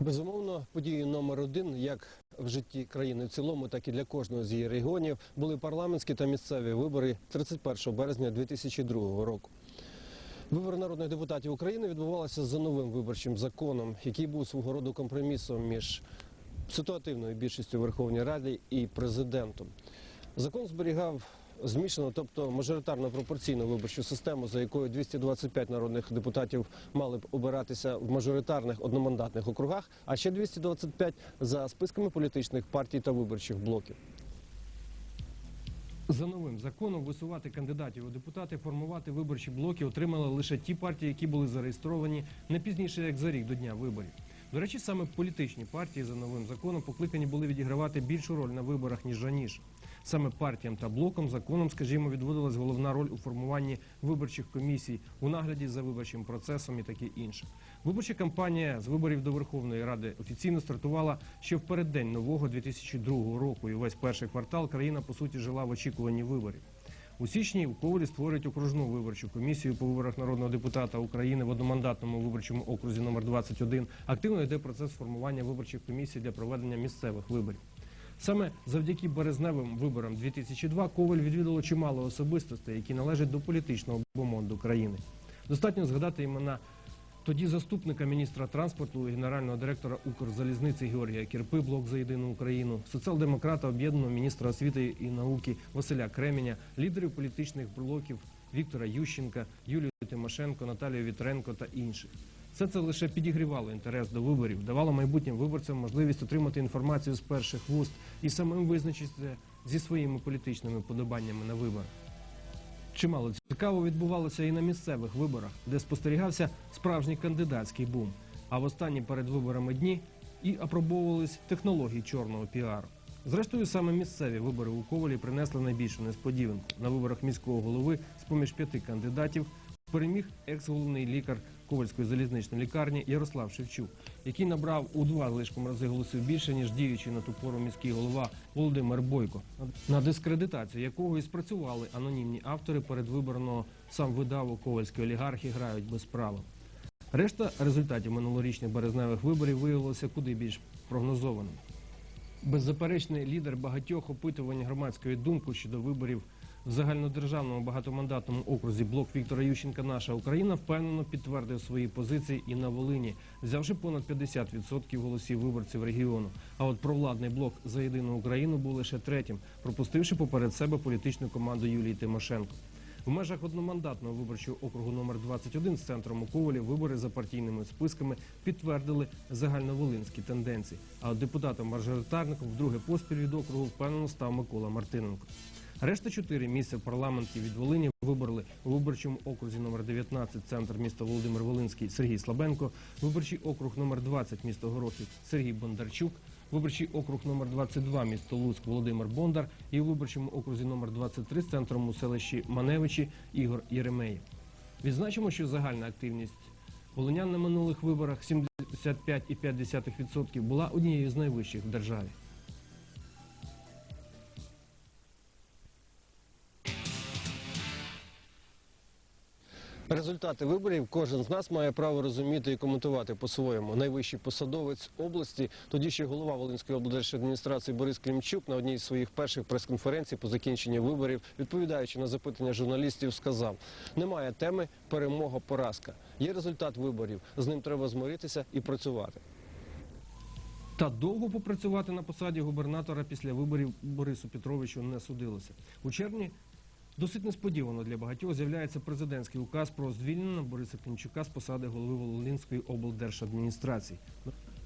Безумовно, подією номер один, як в житті країни в цілому, так і для кожного з її регіонів, були парламентські та місцеві вибори 31 березня 2002 року. Вибори народних депутатів України відбувалися за новим виборчим законом, який був свого роду компромісом між ситуативною більшістю Верховній Раді і президентом. Закон зберігав змішану, тобто мажоритарно пропорційну виборчу систему, за якою 225 народних депутатів мали б обиратися в мажоритарних одномандатних округах, а ще 225 за списками політичних партій та виборчих блоків. За новим законом висувати кандидатів у депутати, формувати виборчі блоки отримали лише ті партії, які були зареєстровані не пізніше як за рік до дня виборів. До речі, саме політичні партії за новим законом покликані були відігравати більшу роль на виборах ніж раніше. Саме партіям та блокам законом, скажімо, відводилась головна роль у формуванні виборчих комісій, у нагляді за виборчим процесом і таке інше. Виборча кампанія з виборів до Верховної Ради офіційно стартувала ще в переддень нового 2002 року. І весь перший квартал країна по суті жила в очікуванні виборів. У січні в Ковалі створюють окружну виборчу комісію по виборах народного депутата України в одномандатному виборчому окрузі номер 21 Активно йде процес формування виборчих комісій для проведення місцевих виборів. Саме завдяки березневим виборам 2002 Коваль відвідало чимало особистостей, які належать до політичного бомонду країни. Достатньо згадати імена тоді заступника міністра транспорту і генерального директора Укрзалізниці Георгія Кірпи, блок за єдину Україну, соціал-демократа, об'єднаного міністра освіти і науки Василя Кременя, лідерів політичних блоків Віктора Ющенка, Юлію Тимошенко, Наталію Вітренко та інших. Все це лише підігрівало інтерес до виборів, давало майбутнім виборцям можливість отримати інформацію з перших вуст і самим визначитися зі своїми політичними подобаннями на виборах. Чимало цікаво відбувалося і на місцевих виборах, де спостерігався справжній кандидатський бум. А в останні перед виборами дні і апробовувались технології чорного піару. Зрештою, саме місцеві вибори у Ковалі принесли найбільшу несподіванку. На виборах міського голови з поміж п'яти кандидатів переміг екс-головний лікар Ковальської залізничної лікарні Ярослав Шевчук, який набрав у два лишком рази голосів більше, ніж діючий на ту пору міський голова Володимир Бойко, на дискредитацію якого і спрацювали анонімні автори передвиборного сам видаву ковальські олігархи грають без права. Решта результатів минулорічних березневих виборів виявилося куди більш прогнозованим. Беззаперечний лідер багатьох опитувань громадської думки щодо виборів в загальнодержавному багатомандатному окрузі блок Віктора Ющенка Наша Україна впевнено підтвердив свої позиції і на Волині, взявши понад 50% голосів виборців регіону. А от провладний блок за єдину Україну був лише третім, пропустивши поперед себе політичну команду Юлії Тимошенко. В межах одномандатного виборчого округу номер 21 з центром у Ковалі вибори за партійними списками підтвердили загальноволинські тенденції. А от депутатом-мажоритарником вдруге поспіль від округу впевнено став Микола Мартиненко. Решта чотири місця в парламенті від Волині вибрали у виборчому окрузі номер 19 центр міста Володимир Волинський Сергій Слабенко, виборчий округ номер 20 місто Горохів Сергій Бондарчук, виборчий округ номер 22 місто Луцьк Володимир Бондар і у виборчому окрузі номер 23 з центром у селищі Маневичі Ігор Єремеєв. Відзначимо, що загальна активність волинян на минулих виборах 75,5% була однією з найвищих в державі. Результати виборів кожен з нас має право розуміти і коментувати по-своєму. Найвищий посадовець області, тоді ще голова Волинської облдержадміністрації Борис Клімчук на одній з своїх перших прес-конференцій по закінченні виборів, відповідаючи на запитання журналістів, сказав: немає теми перемога, поразка. Є результат виборів. З ним треба змиритися і працювати. Та довго попрацювати на посаді губернатора після виборів Борису Петровичу не судилося. У червні досить несподівано для багатьох з'являється президентський указ про звільнення Бориса Клімчука з посади голови Волинської облдержадміністрації.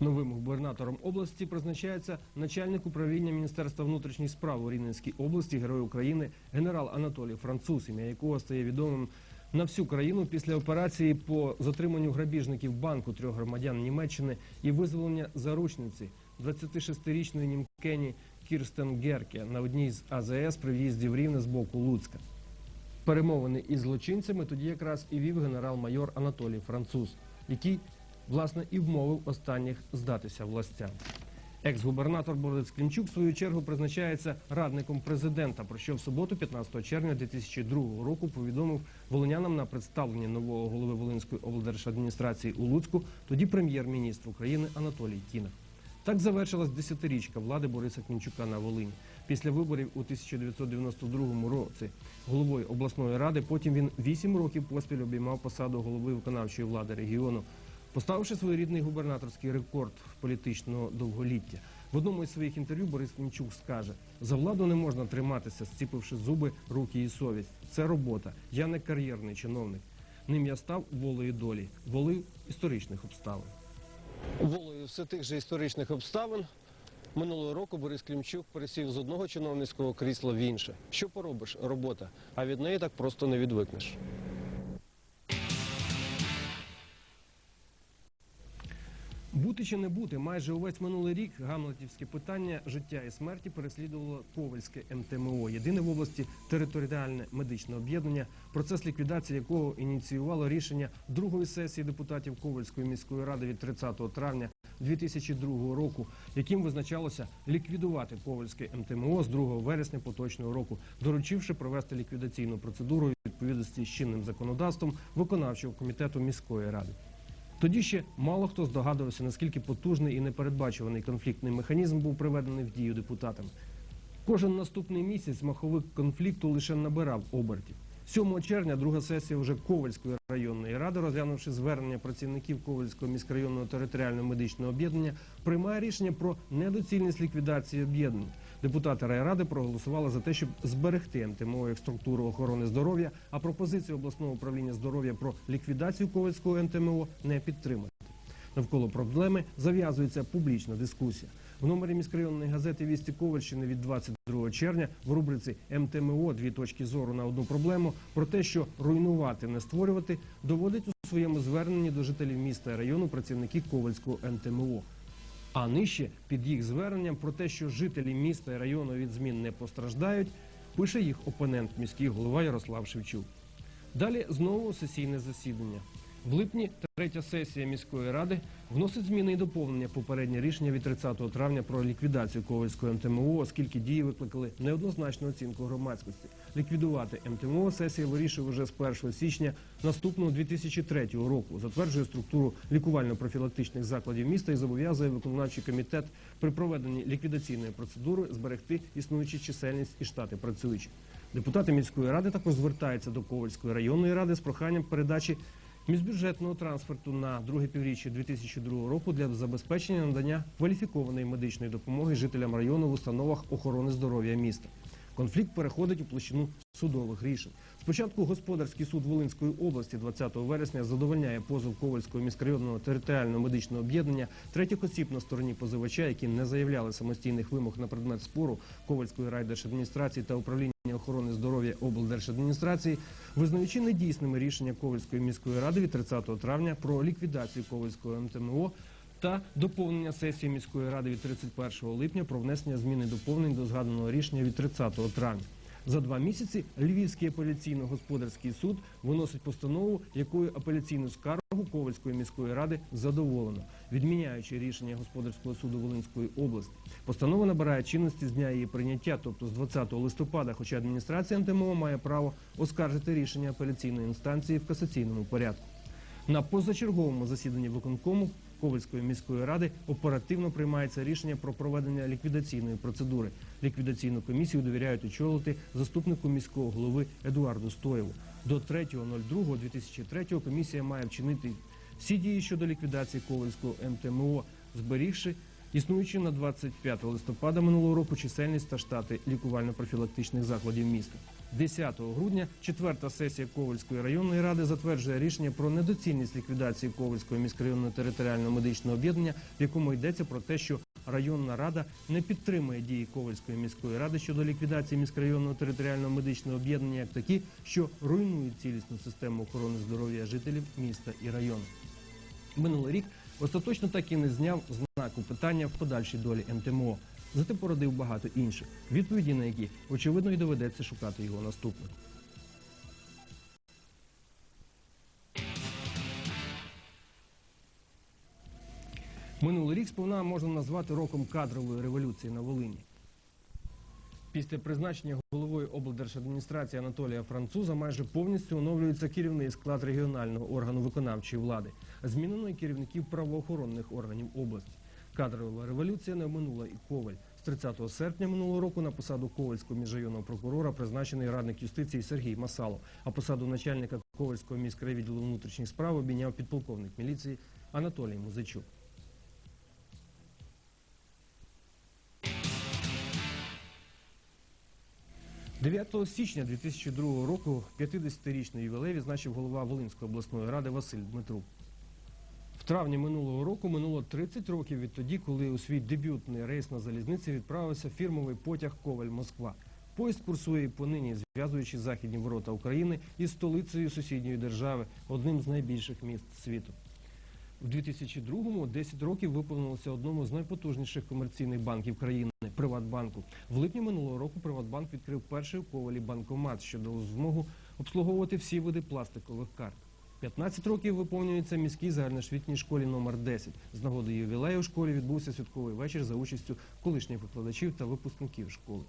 Новим губернатором області призначається начальник управління Міністерства внутрішніх справ у Рівненській області, герой України, генерал Анатолій Француз, ім'я якого стає відомим на всю країну після операції по затриманню грабіжників банку трьох громадян Німеччини і визволення заручниці 26-річної німкені Кірстен Герке на одній з АЗС при в'їзді в Рівне з боку Луцька. Перемовини із злочинцями тоді якраз і вів генерал-майор Анатолій Француз, який власне і вмовив останніх здатися властям. Екс-губернатор Борис Клімчук в свою чергу призначається радником президента, про що в суботу, 15 червня 2002 року, повідомив волинянам на представленні нового голови Волинської облдержадміністрації у Луцьку, тоді прем'єр-міністр України Анатолій Кінах. Так завершилась десятирічка влади Бориса Клімчука на Волині. Після виборів у 1992 році головою обласної ради. Потім він вісім років поспіль обіймав посаду голови виконавчої влади регіону, поставивши своєрідний губернаторський рекорд політичного довголіття. В одному із своїх інтерв'ю Борис Клімчук скаже: за владу не можна триматися, зціпивши зуби, руки і совість. Це робота. Я не кар'єрний чиновник. Ним я став волею долі, волею історичних обставин. Волею все тих же історичних обставин минулого року Борис Клімчук пересів з одного чиновницького крісла в інше. Що поробиш? Робота. А від неї так просто не відвикнеш. Бути чи не бути, майже увесь минулий рік гамлетівське питання життя і смерті переслідувало Ковальське МТМО, єдине в області територіальне медичне об'єднання, процес ліквідації якого ініціювало рішення другої сесії депутатів Ковальської міської ради від 30 травня 2002 року, яким визначалося ліквідувати Ковальське МТМО з 2 вересня поточного року, доручивши провести ліквідаційну процедуру відповідності з чинним законодавством виконавчого комітету міської ради. Тоді ще мало хто здогадувався, наскільки потужний і непередбачуваний конфліктний механізм був приведений в дію депутатами. Кожен наступний місяць маховик конфлікту лише набирав обертів. 7 червня друга сесія вже Ковальської районної ради, розглянувши звернення працівників Ковальського міськрайонного територіального медичного об'єднання, приймає рішення про недоцільність ліквідації об'єднання. Депутати райради проголосували за те, щоб зберегти МТМО як структуру охорони здоров'я, а пропозицію обласного управління здоров'я про ліквідацію Ковальського МТМО не підтримати. Навколо проблеми зав'язується публічна дискусія. В номері міськрайонної газети Вісті Ковальщини від 22 червня в рубриці МТМО дві точки зору на одну проблему про те, що руйнувати, не створювати, доводить у своєму зверненні до жителів міста і району працівники Ковальського МТМО. А нижче під їх зверненням про те, що жителі міста і району від змін не постраждають, пише їх опонент міський голова Ярослав Шевчук. Далі знову сесійне засідання. В липні третя сесія міської ради вносить зміни і доповнення попереднє рішення від 30 травня про ліквідацію Ковальського МТМО, оскільки дії викликали неоднозначну оцінку громадськості. Ліквідувати МТМО сесія вирішує вже з 1 січня наступного 2003 року. Затверджує структуру лікувально-профілактичних закладів міста і зобов'язує виконавчий комітет при проведенні ліквідаційної процедури зберегти існуючу чисельність і штати працюючих. Депутати міської ради також звертаються до Ковальської районної ради з проханням передачі міжбюджетного транспорту на друге півріччя 2002 року для забезпечення надання кваліфікованої медичної допомоги жителям району в установах охорони здоров'я міста. Конфлікт переходить у площину судових рішень. Спочатку господарський суд Волинської області 20 вересня задовольняє позов Ковальського міськрайонного територіального медичного об'єднання третіх осіб на стороні позивача, які не заявляли самостійних вимог на предмет спору Ковальської райдержадміністрації та управління охорони здоров'я облдержадміністрації, визнаючи недійсними рішення Ковальської міської ради від 30 травня про ліквідацію Ковальського МТМО та доповнення сесії міської ради від 31 липня про внесення змін і доповнень до згаданого рішення від 30 травня. За два місяці Львівський апеляційно-господарський суд виносить постанову, якою апеляційну скаргу Ковальської міської ради задоволено, відміняючи рішення господарського суду Волинської області. Постанова набирає чинності з дня її прийняття, тобто з 20 листопада, хоча адміністрація МТМО має право оскаржити рішення апеляційної інстанції в касаційному порядку. На позачерговому засіданні виконкому Ковальської міської ради оперативно приймається рішення про проведення ліквідаційної процедури. Ліквідаційну комісію довіряють очолити заступнику міського голови Едуарду Стоєву. До 3.02.2003 комісія має вчинити всі дії щодо ліквідації Ковальського МТМО, зберігши існуючи на 25 листопада минулого року чисельність та штати лікувально-профілактичних закладів міста. 10 грудня четверта сесія Ковальської районної ради затверджує рішення про недоцільність ліквідації Ковальського міськрайонного територіального медичного об'єднання, в якому йдеться про те, що районна рада не підтримує дії Ковальської міської ради щодо ліквідації міськрайонного територіального медичного об'єднання як такі, що руйнують цілісну систему охорони здоров'я жителів міста і району. Минулий рік остаточно так і не зняв знаку питання в подальшій долі МТМО. Зате породив багато інших, відповіді на які, очевидно, і доведеться шукати його наступник. Минулий рік сповна можна назвати роком кадрової революції на Волині. Після призначення головою облдержадміністрації Анатолія Француза майже повністю оновлюється керівний склад регіонального органу виконавчої влади. Змінено і керівників правоохоронних органів області. Кадрова революція не оминула і Коваль. З 30 серпня минулого року на посаду Ковальського міжрайонного прокурора призначений радник юстиції Сергій Масало, а посаду начальника Ковальського міськрайвідділу внутрішніх справ обійняв підполковник міліції Анатолій Музичук. – 9 січня 2002 року 50-річний ювілей відзначив голова Волинської обласної ради Василь Дмитрук. В травні минулого року минуло 30 років відтоді, коли у свій дебютний рейс на залізниці відправився фірмовий потяг Коваль-Москва. Поїзд курсує понині, зв'язуючи західні ворота України із столицею сусідньої держави, одним з найбільших міст світу. У 2002-му 10 років виповнилося одному з найпотужніших комерційних банків країни Приватбанку. В липні минулого року Приватбанк відкрив перший у Ковалі банкомат, що дав змогу обслуговувати всі види пластикових карт. 15 років виповнюється міській загальноосвітній школі номер 10. З нагоди ювілею в школі відбувся святковий вечір за участю колишніх викладачів та випускників школи.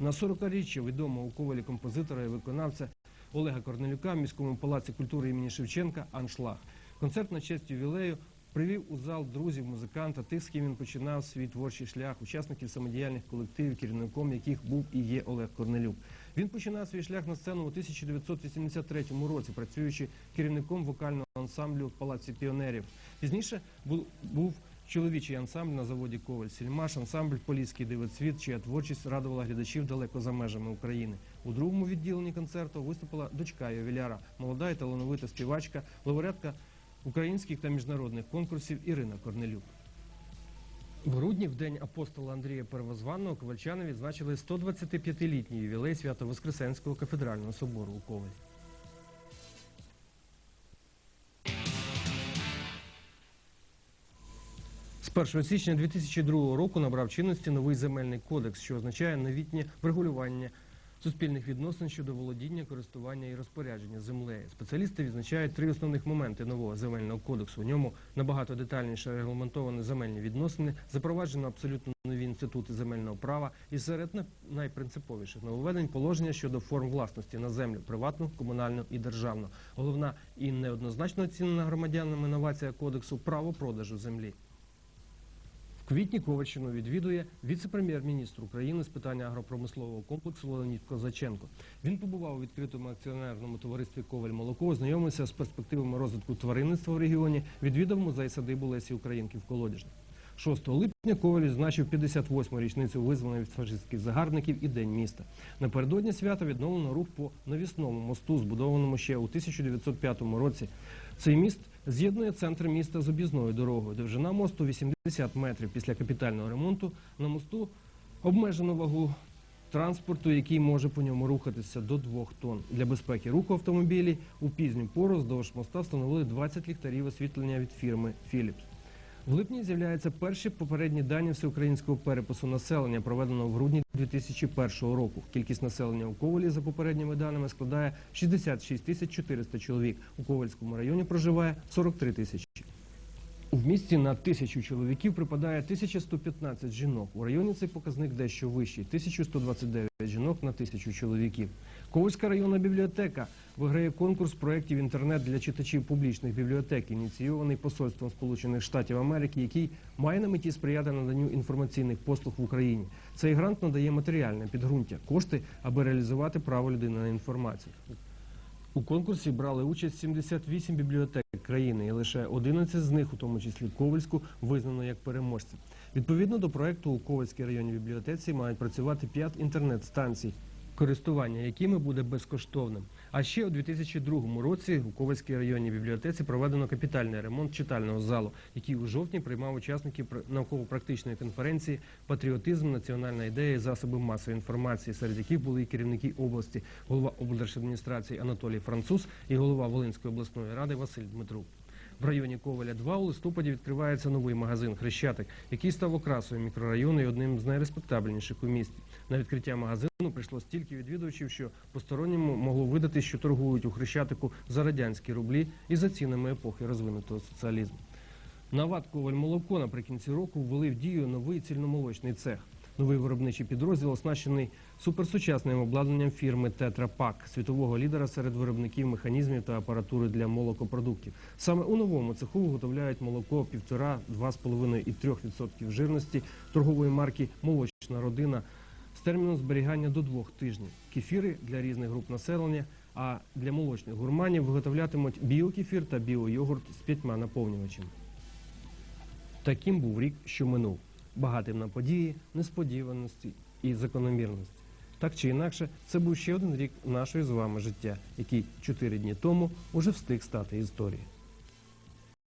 На 40-річчя відомого у Ковалі композитора і виконавця Олега Корнелюка в міському палаці культури імені Шевченка Аншлаг. Концерт на честь ювілею привів у зал друзів, музиканта, тих, з ким він починав свій творчий шлях, учасників самодіяльних колективів, керівником яких був і є Олег Корнелюк. Він починав свій шлях на сцену у 1983 році, працюючи керівником вокального ансамблю в Палаці піонерів. Пізніше був, чоловічий ансамбль на заводі Коваль Сільмаш, ансамбль Поліський дивоцвіт, чия творчість радувала глядачів далеко за межами України. У другому відділенні концерту виступила дочка ювіляра, молода і талановита співачка, лауреатка українських та міжнародних конкурсів Ірина Корнелюк. В грудні, в день апостола Андрія Первозванного, ковальчани відзначили 125-літній ювілей Свято-Воскресенського кафедрального собору у Ковалі. З 1 січня 2002 року набрав чинності новий земельний кодекс, що означає новітнє врегулювання суспільних відносин щодо володіння, користування і розпорядження землею. Спеціалісти відзначають три основних моменти нового земельного кодексу. У ньому набагато детальніше регламентовані земельні відносини, запроваджено абсолютно нові інститути земельного права і серед найпринциповіших нововведень положення щодо форм власності на землю приватну, комунальну і державну. Головна і неоднозначно оцінена громадянами новація кодексу право продажу землі. Квітні Ковальщину відвідує віце-прем'єр-міністр України з питання агропромислового комплексу Леонід Козаченко. Він побував у відкритому акціонерному товаристві Коваль Молоко, ознайомився з перспективами розвитку тваринництва в регіоні, відвідав музей садибу Лесі Українки в Колодяжні. 6 липня Коваль відзначив 58-му річницю визволення від фашистських загарбників і День міста. Напередодні свята відновлено рух по навісному мосту, збудованому ще у 1905 році. Цей міст з'єднує центр міста з об'їзною дорогою. Довжина мосту 80 метрів. Після капітального ремонту на мосту обмежено вагу транспорту, який може по ньому рухатися до 2 тонн. Для безпеки руху автомобілів у пізню пору здовж моста встановили 20 ліхтарів освітлення від фірми Philips. В липні з'являються перші попередні дані всеукраїнського перепису населення, проведеного в грудні 2001 року. Кількість населення у Ковалі за попередніми даними складає 66 тисяч 400 чоловік. У Ковальському районі проживає 43 тисячі. В місті на тисячу чоловіків припадає 1115 жінок. У районі цей показник дещо вищий 1129 жінок на тисячу чоловіків. Ковальська районна бібліотека виграє конкурс проєктів інтернет для читачів публічних бібліотек, ініційований посольством Сполучених Штатів Америки, який має на меті сприяти наданню інформаційних послуг в Україні. Цей грант надає матеріальне підґрунтя, кошти, аби реалізувати право людини на інформацію. У конкурсі брали участь 78 бібліотек країни, і лише 11 з них, у тому числі Ковальську, визнано як переможці. Відповідно до проекту у Ковальській районній бібліотеці мають працювати 5 інтернет-станцій, користування якими буде безкоштовним. А ще у 2002 році у Ковальській районній бібліотеці проведено капітальний ремонт читального залу, який у жовтні приймав учасників пр- науково-практичної конференції Патріотизм, національна ідея і засоби масової інформації, серед яких були і керівники області, голова облдержадміністрації Анатолій Француз і голова Волинської обласної ради Василь Дмитрук. В районі Коваля 2 у листопаді відкривається новий магазин Хрещатик, який став окрасою мікрорайону і одним з найреспектабельніших у місті. На відкриття магазину прийшло стільки відвідувачів, що посторонньому могло видати, що торгують у Хрещатику за радянські рублі і за цінами епохи розвинутого соціалізму. На ВАТ «Коваль молоко наприкінці року ввели в дію новий цільномолочний цех. Новий виробничий підрозділ оснащений суперсучасним обладнанням фірми Тетра Пак, світового лідера серед виробників механізмів та апаратури для молокопродуктів. Саме у новому цеху виготовляють молоко 1,5, 2,5 і 3% жирності торгової марки Молочна родина з терміном зберігання до двох тижнів. Кефіри для різних груп населення. А для молочних гурманів виготовлятимуть біокефір та біойогурт з п'ятьма наповнювачами. Таким був рік, що минув, багатим на події, несподіваності і закономірності. Так чи інакше, це був ще один рік нашої з вами життя, який чотири дні тому уже встиг стати історією.